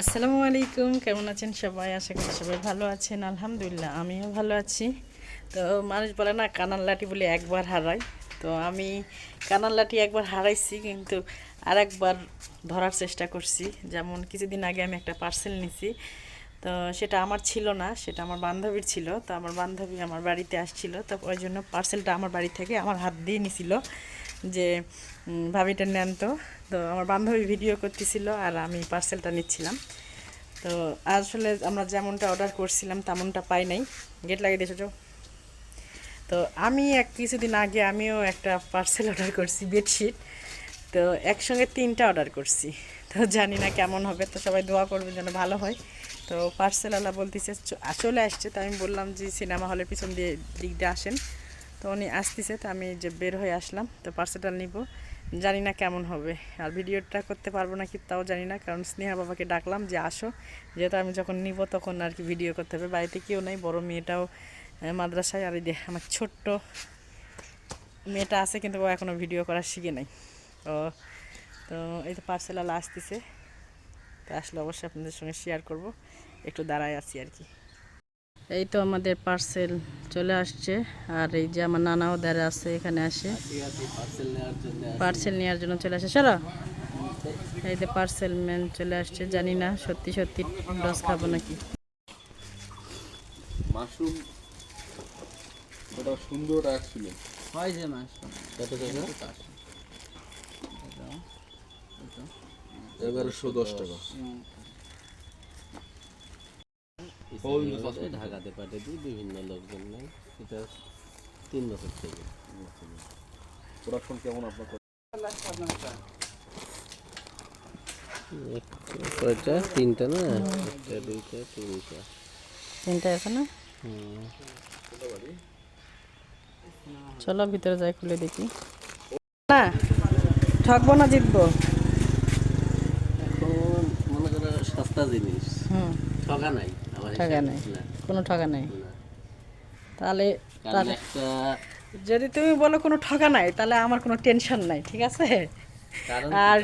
আসসালামু আলাইকুম, কেমন আছেন সবাই? আশা করি সবাই ভালো আছেন, আলহামদুলিল্লাহ, আমিও ভালো আছি। তো মানুষ বলে না কানাল লাঠি বলে একবার হারাই। তো আমি কানাল লাঠি একবার হারাইছি, কিন্তু আরেকবার ধরার চেষ্টা করছি। যেমন কিছুদিন আগে আমি একটা পার্সেল নিছি। তো সেটা আমার ছিল না, সেটা আমার বান্ধবীর ছিল। তো আমার বান্ধবী আমার বাড়িতে আসছিল, তো ওই জন্য পার্সেলটা আমার বাড়ি থেকে আমার হাত দিয়ে নিছিল। যে ভাবিটা নেন তো। তো আমার বান্ধবী ভিডিও করতেছিল আর আমি পার্সেলটা নিচ্ছিলাম। তো আসলে আমরা যেমনটা অর্ডার করছিলাম তেমনটা পাই নাই। গেট লাগিয়ে দিয়েছ তো? আমি এক কিছুদিন আগে আমিও একটা পার্সেল অর্ডার করছি বেডশিট তো একসঙ্গে তিনটা অর্ডার করছি। তো জানি না কেমন হবে, তো সবাই দোয়া করবে যেন ভালো হয়। তো পার্সেলওয়ালা বলতেছে চলে আসছে। তো আমি বললাম যে, সিনেমা হলের পিছন দিয়ে দিক দিয়ে আসেন। তো উনি আসতেছে, তো আমি যে বের হয়ে আসলাম, তো পার্সেলটা নিব। জানি না কেমন হবে। আর ভিডিওটা করতে পারব না কি তাও জানি না, কারণ স্নেহা বাবাকে ডাকলাম যে আসো। যেহেতু আমি যখন নিব তখন আর কি ভিডিও করতে হবে। বাড়িতে কেউ নেই, বড় মেয়েটাও মাদ্রাসায়। আর এই আমার ছোট্ট মেয়েটা আছে, কিন্তু ও এখনও ভিডিও করা শিখে নাই। তো তো এই তো পার্সেলাল আসতেছে, তো আসলে অবশ্যই আপনাদের সঙ্গে শেয়ার করব। একটু দাঁড়ায় আছি আর কি। এই তো আমাদের পার্সেল চলে আসছে। আর এই যে আমার নানাও দাঁড়া আছে এখানে আসে। পার্সেল নেওয়ার জন্য চলে আসে। সরো এই যে পার্সেল ম্যান চলে আসছে। জানি না সত্যি সত্যি ডস খাব নাকি? মাশরুম ওটা সুন্দর আসছিল হয় যে মাছ কত টাকা? এগারোশো দশ টাকা। ঢাকাতে পাঠিয়ে দিই বিভিন্ন লোকজন নেই সেটা তিন বছর থেকে। প্রোডাকশন কেমন আপনার কয়টা তিনটা না? একটা দুইটা তিনটা। তিনটা আছে না? চলো ভিতরে যাই খুলে দেখি। না ঠকবো না জিতবো। এখন মনে করো সস্তা জিনিস। ঠকা নাই। ঠকা। নাই। কোনো ঠকা নাই। তাহলে তাহলে যদি তুমি বলো কোনো ঠকা নাই তাহলে আমার কোনো টেনশন নাই ঠিক আছে? আর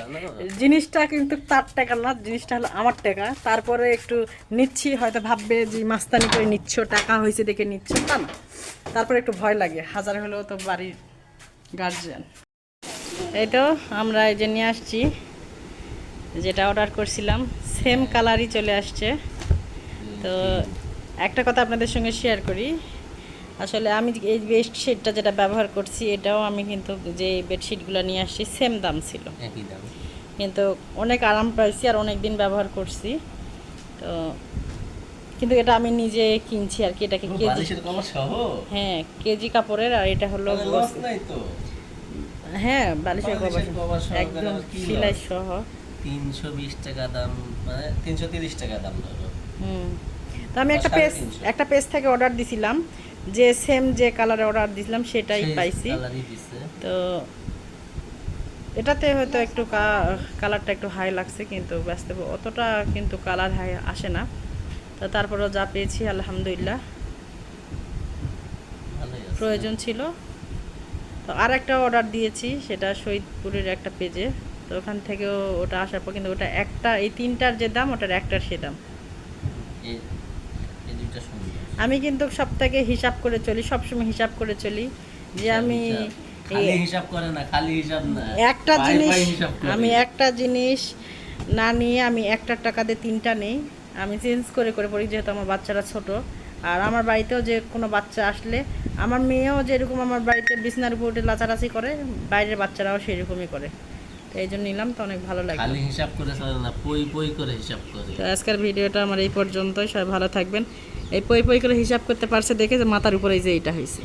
জিনিসটা কিন্তু তার টাকা না জিনিসটা হলো আমার টাকা। তারপরে একটু নিচ্ছি হয়তো ভাববে যে মাস্তানি করে নিচ্ছ টাকা হয়েছে দেখে নিচ্ছ তা না। তারপরে একটু ভয় লাগে। হাজার হলেও তো বাড়ির গার্জিয়ান এই তো আমরা এই যে নিয়ে আসছি যেটা অর্ডার করছিলাম সেম কালারই চলে আসছে। তো একটা কথা আপনাদের সঙ্গে শেয়ার করি। আসলে আমি এই বেডশিটটা যেটা ব্যবহার করছি এটাও আমি কিন্তু যে বেডশিটগুলো নিয়ে আসছি সেম দাম ছিল। কিন্তু অনেক আরাম পাইছি আর অনেক দিন ব্যবহার করছি। তো কিন্তু এটা আমি নিজে কিনছি আর কি এটাকে কেজি হ্যাঁ কেজি কাপড়ের আর এটা হলো হ্যাঁ বালিশের কভার একদম? সেলাই সহ। তিনশো বিশ টাকা দাম মানে তিনশো তিরিশ টাকা দাম ধরো। হুম। তো আমি একটা পেজ একটা পেজ থেকে অর্ডার দিছিলাম। যে সেম যে কালারে অর্ডার দিছিলাম সেটাই পাইছি। তো এটাতে হয়তো একটু কালারটা একটু হাই লাগছে কিন্তু ব্যস্ত অতটা কিন্তু কালার হাই আসে না। তো তারপরেও যা পেয়েছি আলহামদুলিল্লাহ। প্রয়োজন ছিল। তো আর একটা অর্ডার দিয়েছি সেটা শহীদপুরের একটা পেজে তো ওখান থেকেও ওটা আসার পর কিন্তু ওটা একটা এই তিনটার যে দাম ওটার একটার সে দাম এই এই দুইটা সুন্দর আমি কিন্তু সব থেকে হিসাব করে চলি সবসময় হিসাব করে চলি যে আমি হিসাব। করে না খালি হিসাব না। একটা জিনিস। আমি একটা জিনিস না নিয়ে আমি একটা টাকা দিয়ে তিনটা নেই আমি চেঞ্জ করে করে পড়ি যেহেতু আমার বাচ্চারা ছোট। আর আমার বাড়িতেও যে কোনো বাচ্চা আসলে আমার মেয়েও যেরকম আমার বাড়িতে বিছনার উপর উঠে লাচারাচি করে বাইরের বাচ্চারাও সেরকমই করে। তো এই জন্য নিলাম তো অনেক ভালো লাগে খালি হিসাব করে চলে না পই পই করে হিসাব করে। তো আজকের ভিডিওটা আমার এই পর্যন্তই সবাই ভালো থাকবেন। এই পই পই করে হিসাব করতে পারছে দেখে যে মাথার উপরে যে এটা হয়েছে।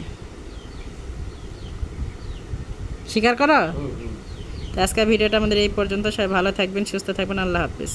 স্বীকার করো? তো আজকের ভিডিওটা আমাদের এই পর্যন্ত সবাই ভালো থাকবেন সুস্থ থাকবেন আল্লাহ হাফিজ।